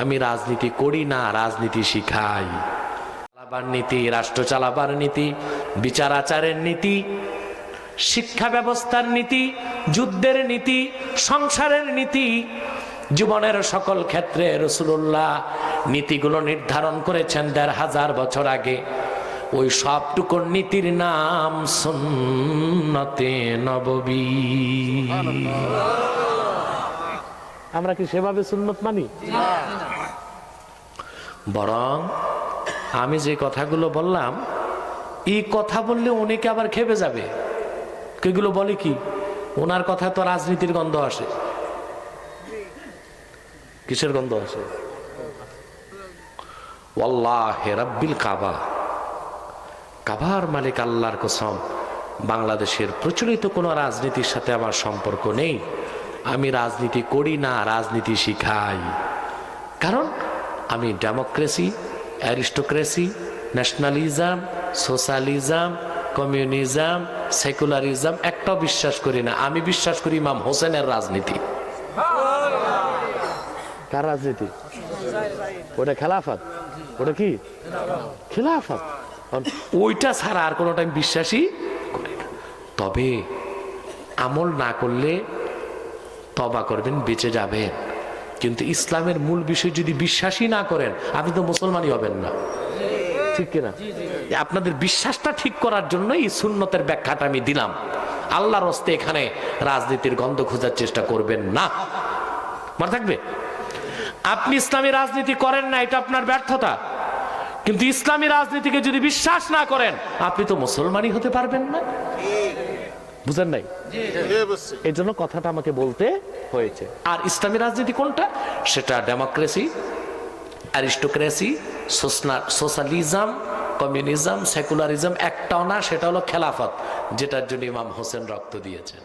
আমি রাজনীতি করি না, রাজনীতি শিখাই। চালাবার নীতি, রাষ্ট্র চালাবার নীতি, বিচার আচারের নীতি, শিক্ষা ব্যবস্থার নীতি, যুদ্ধের নীতি, সংসারের নীতি, জীবনের সকল ক্ষেত্রে রসুল্লাহ নীতিগুলো নির্ধারণ করেছেন দেড় হাজার বছর আগে। ওই সবটুকুর নীতির নাম সুন্নতে নববী। আমরা কি সেভাবে সুন্নত মানি? বরং আমি যে কথাগুলো বললাম, এই কথা বললে অনেকে আবার খেপে যাবে। এগুলো বলে কি? ওনার কথা তো রাজনীতির গন্ধ আসে। কিসের গন্ধ আসে? ওয়াল্লাহে কাবা। কাবার মালিক আল্লাহর কসম, বাংলাদেশের প্রচলিত কোনো রাজনীতির সাথে আমার সম্পর্ক নেই। আমি রাজনীতি করি না রাজনীতি শিখাই। কারণ আমি democracy aristocracy nationalism socialism communism secularism একটাও বিশ্বাস করি না। আমি বিশ্বাস করি ইমাম হোসেনের রাজনীতি। কার রাজনীতি? ওটা খেলাফত? ওটা কি? খেলাফত? ওইটা ছাড়া আর কোনোটা আমি বিশ্বাসই করি না। তবে আমল না করলে তবা করবেন, বেঁচে যাবেন। কিন্তু ইসলামের মূল বিষয় যদি বিশ্বাসই না করেন, আপনি তো মুসলমানই হবেন না। ঠিক কিনা? আপনাদের বিশ্বাসটা ঠিক করার জন্য এই সুন্নতের ব্যাখ্যাটা আমি দিলাম। আল্লাহর হস্তে এখানে রাজনীতির গন্ধ খোঁজার চেষ্টা করবেন না। মনে থাকবে? আপনি ইসলামী রাজনীতি করেন না, এটা আপনার ব্যর্থতা। কিন্তু ইসলামী রাজনীতিকে যদি বিশ্বাস না করেন, আপনি তো মুসলমানই হতে পারবেন না। বুঝেন নাই? এই জন্য কথাটা আমাকে বলতে হয়েছে। আর ইসলামী রাজনীতি কোনটা? সেটা democracy aristocracy socialism communism secularism একটাও না সেটা হলো খেলাফত যেটার জন্য ইমাম হোসেন রক্ত দিয়েছেন।